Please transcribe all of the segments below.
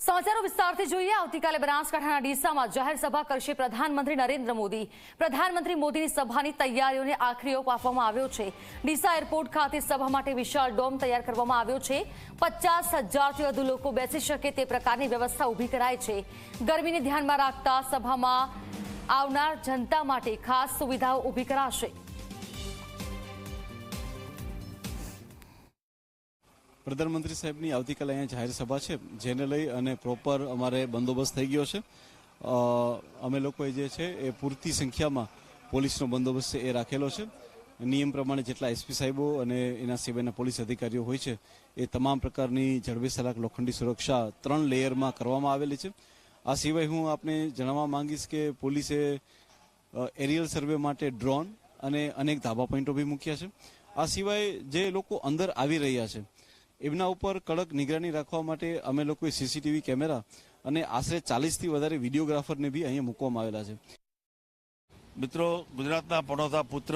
સમાચારો વિસ્તારથી જોઈએ, આવતીકાલે બનાસકાંઠાના ડીસામાં જાહેર સભા કરશે પ્રધાનમંત્રી નરેન્દ્ર મોદી. પ્રધાનમંત્રી મોદીની સભાની તૈયારીઓને આખરી ઓપ આપવામાં આવ્યો છે. ડીસા એરપોર્ટ ખાતે સભા માટે વિશાળ ડોમ તૈયાર કરવામાં આવ્યો છે. પચાસ હજારથી વધુ લોકો બેસી શકે તે પ્રકારની વ્યવસ્થા ઊભી કરાઈ છે. ગરમીને ધ્યાનમાં રાખતા સભામાં આવનાર જનતા માટે ખાસ સુવિધાઓ ઊભી કરાશે. પ્રધાનમંત્રી સાહેબની આવતીકાલે અહીંયા જાહેર સભા છે, જેને લઈ અને પ્રોપર અમારે બંદોબસ્ત થઈ ગયો છે. અમે લોકોએ જે છે એ પૂરતી સંખ્યામાં પોલીસનો બંદોબસ્ત એ રાખેલો છે. નિયમ પ્રમાણે જેટલા એસપી સાહેબો અને એના સિવાયના પોલીસ અધિકારીઓ હોય છે, એ તમામ પ્રકારની જડબે સલાક લોખંડી સુરક્ષા ત્રણ લેયરમાં કરવામાં આવેલી છે. આ સિવાય હું આપને જણાવવા માંગીશ કે પોલીસે એરિયલ સર્વે માટે ડ્રોન અને અનેક ધાબા પોઈન્ટો બી મૂક્યા છે. આ સિવાય જે લોકો અંદર આવી રહ્યા છે એમના ઉપર કડક નિગરાની રાખવા માટે અમે લોકોએ સીસીટીવી કેમેરા અને આશરે ચાલીસથી વધારે વિડીયોગ્રાફરને બી અહીંયા મૂકવામાં આવેલા છે. મિત્રો, ગુજરાતના પનોતા પુત્ર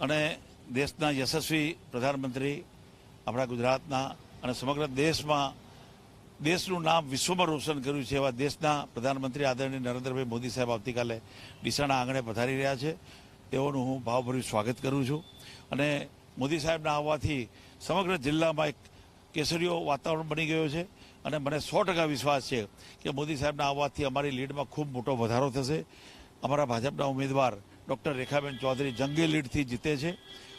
અને દેશના યશસ્વી પ્રધાનમંત્રી આપણા ગુજરાતના અને સમગ્ર દેશમાં દેશનું નામ વિશ્વમાં રોશન કર્યું છે એવા દેશના પ્રધાનમંત્રી આદરણીય નરેન્દ્રભાઈ મોદી સાહેબ આવતીકાલે ડીસાના આંગણે પધારી રહ્યા છે. તેઓનું હું ભાવભર્યું સ્વાગત કરું છું. અને મોદી સાહેબના આવવાથી સમગ્ર જિલ્લામાં એક કેસરીઓ વાતાવરણ બની ગયો છે અને મને સો ટકા વિશ્વાસ છે કે મોદી સાહેબના આવવાથી અમારી લીડમાં ખૂબ મોટો વધારો થશે. અમારા ભાજપના ઉમેદવાર ડૉક્ટર રેખાબેન ચૌધરી જંગી લીડથી જીતે છે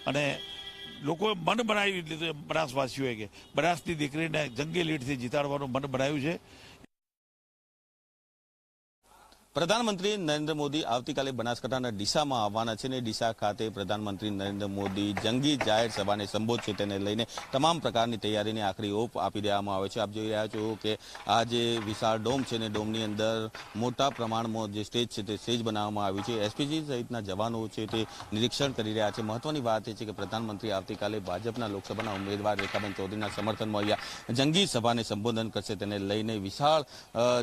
અને લોકોએ મન બનાવી લીધું બનાસવાસીઓએ કે, બનાસની દીકરીને જંગી લીડથી જીતાડવાનું મન બનાવ્યું છે. પ્રધાનમંત્રી નરેન્દ્ર મોદી આવતીકાલે બનાસકાંઠાના ડીસામાં આવવાના છે ને ડીસા ખાતે પ્રધાનમંત્રી નરેન્દ્ર મોદી જંગી જાહેર સભાને સંબોધશે તેને લઈને તમામ પ્રકારની તૈયારીને આખરી ઓપ આપી દેવામાં આવે છે. આપ જોઈ રહ્યા છો કે આ જે વિશાળ ડોમ છે ને ડોમની અંદર મોટા પ્રમાણમાં જે સ્ટેજ છે તે સ્ટેજ બનાવવામાં આવ્યું છે. એસપીજી સહિતના જવાનો છે તે નિરીક્ષણ કરી રહ્યા છે. મહત્વની વાત એ છે કે પ્રધાનમંત્રી આવતીકાલે ભાજપના લોકસભાના ઉમેદવાર રેખાબેન ચૌધરીના સમર્થનમાં અહીંયા જંગી સભાને સંબોધન કરશે તેને લઈને વિશાળ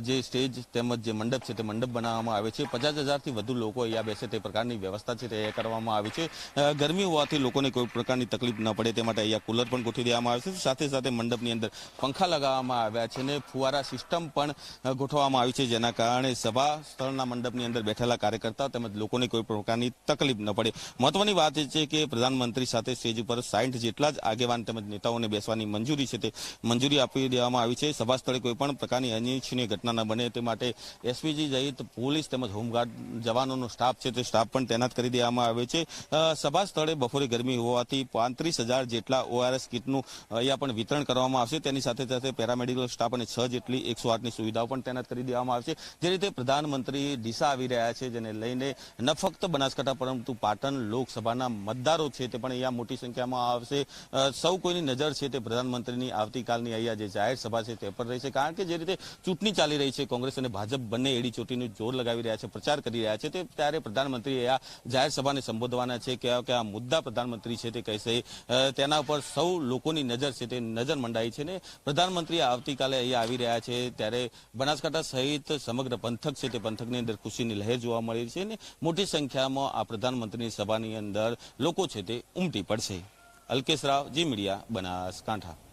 જે સ્ટેજ તેમજ જે મંડપ છે તે મંડપ બનાવવામાં આવે છે. પચાસ હજારથી વધુ લોકો અહીંયા બેસે તે પ્રકારની વ્યવસ્થા છે તે કરવામાં આવી છે. ગરમી હોવાથી લોકોને કોઈ પ્રકારની તકલીફ ન પડે તે માટે અહીંયા કુલર પણ ગોઠવી દેવામાં આવે છે. સાથે સાથે મંડપની અંદર પંખા લગાવવામાં આવ્યા છે અને ફુવારા સિસ્ટમ પણ ગોઠવવામાં આવી છે. જેના કારણે સભા સ્થળના મંડપની અંદર બેઠેલા કાર્યકર્તા તેમજ લોકોને કોઈ પ્રકારની તકલીફ ન પડે. મહત્વની વાત એ છે કે પ્રધાનમંત્રી સાથે સ્ટેજ ઉપર સાઠ જેટલા જ આગેવાન તેમજ નેતાઓને બેસવાની મંજૂરી છે તે મંજૂરી આપી દેવામાં આવી છે. સભા સ્થળે કોઈ પણ પ્રકારની અનિચ્છનીય ઘટના ન બને તે માટે એસપીજી સહિત પોલીસ તેમજ હોમગાર્ડ જવાનોનો સ્ટાફ છે તે સ્ટાફ પણ તૈનાત કરી દેવામાં આવે છે. સભા સ્થળે બપોરે ગરમી હોવાથી પાંત્રીસ હજાર જેટલા ઓઆરએસ કીટનું અહીંયા પણ વિતરણ કરવામાં આવશે. તેની સાથે સાથે પેરામેડિકલ સ્ટાફ અને છ જેટલી એકસો આઠની સુવિધાઓ પણ તૈનાત કરી દેવામાં આવશે. જે રીતે પ્રધાનમંત્રી ડીસા આવી રહ્યા છે, જેને લઈને ન ફક્ત બનાસકાંઠા પરંતુ પાટણ લોકસભાના મતદારો છે તે પણ અહીંયા મોટી સંખ્યામાં આવશે. સૌ કોઈની નજર છે તે પ્રધાનમંત્રીની આવતીકાલની અહીંયા જે જાહેર સભા છે તે પર રહેશે. કારણ કે જે રીતે ચૂંટણી ચાલી રહી છે, કોંગ્રેસ અને ભાજપ બંને એડી ચોટીનું જોર લગાવી રહ્યા છે, પ્રચાર કરી રહ્યા છે. તે ત્યારે પ્રધાનમંત્રી આ જાહેર સભાને સંબોધવાના છે કયા કયા મુદ્દા પ્રધાનમંત્રી છે તે કહેશે. તેના ઉપર સૌ લોકોની નજર છે તે નજર મંડાઈ છે ને પ્રધાનમંત્રી આવતીકાલે અહીંયા આવી રહ્યા છે ત્યારે બનાસકાંઠા સહિત સમગ્ર પંથક છે તે પંથકની અંદર ખુશીની લહેર જોવા મળી છે ને મોટી સંખ્યામાં આ પ્રધાનમંત્રીની સભાની અંદર લોકો છે તે ઉમટી પડશે. Alkesh Rao, Zee Media, Banaskantha.